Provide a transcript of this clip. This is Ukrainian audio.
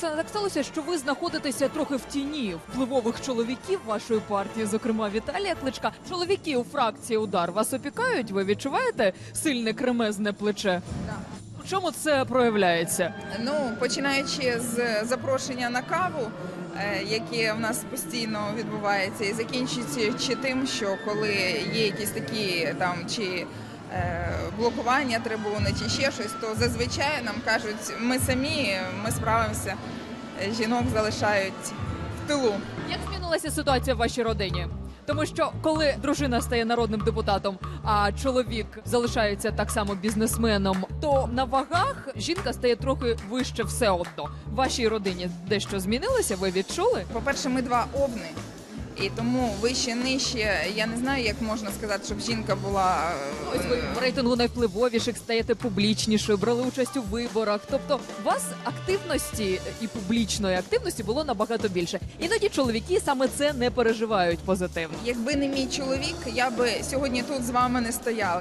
Оксана, так сталося, що ви знаходитеся трохи в тіні впливових чоловіків вашої партії, зокрема Віталія Кличка. Чоловіки у фракції удар вас опікають. Ви відчуваєте сильне кремезне плече? У чому це проявляється? Ну, починаючи з запрошення на каву, е, яке в нас постійно відбувається, і закінчуючи тим, що коли є якісь такі там чи блокування трибуни, чи ще щось, то зазвичай нам кажуть, ми самі, ми справимося. Е, Жінок залишають в тилу. Як змінилася ситуація в вашій родині? Тому що коли дружина стає народним депутатом, а чоловік залишається так само бізнесменом, то на вагах жінка стає трохи вище все одно. В вашій родині дещо змінилося? Ви відчули? По-перше, ми два овни. І тому вище нижче. Я не знаю, як можна сказати, щоб жінка була е, Ось ви в рейтингу найвпливовіших стаєте публічнішою, брали участь у виборах. Тобто, у вас активності і публічної активності було набагато більше. Іноді чоловіки саме це не переживають позитивно. Якби не мій чоловік, я би сьогодні тут з вами не стояла.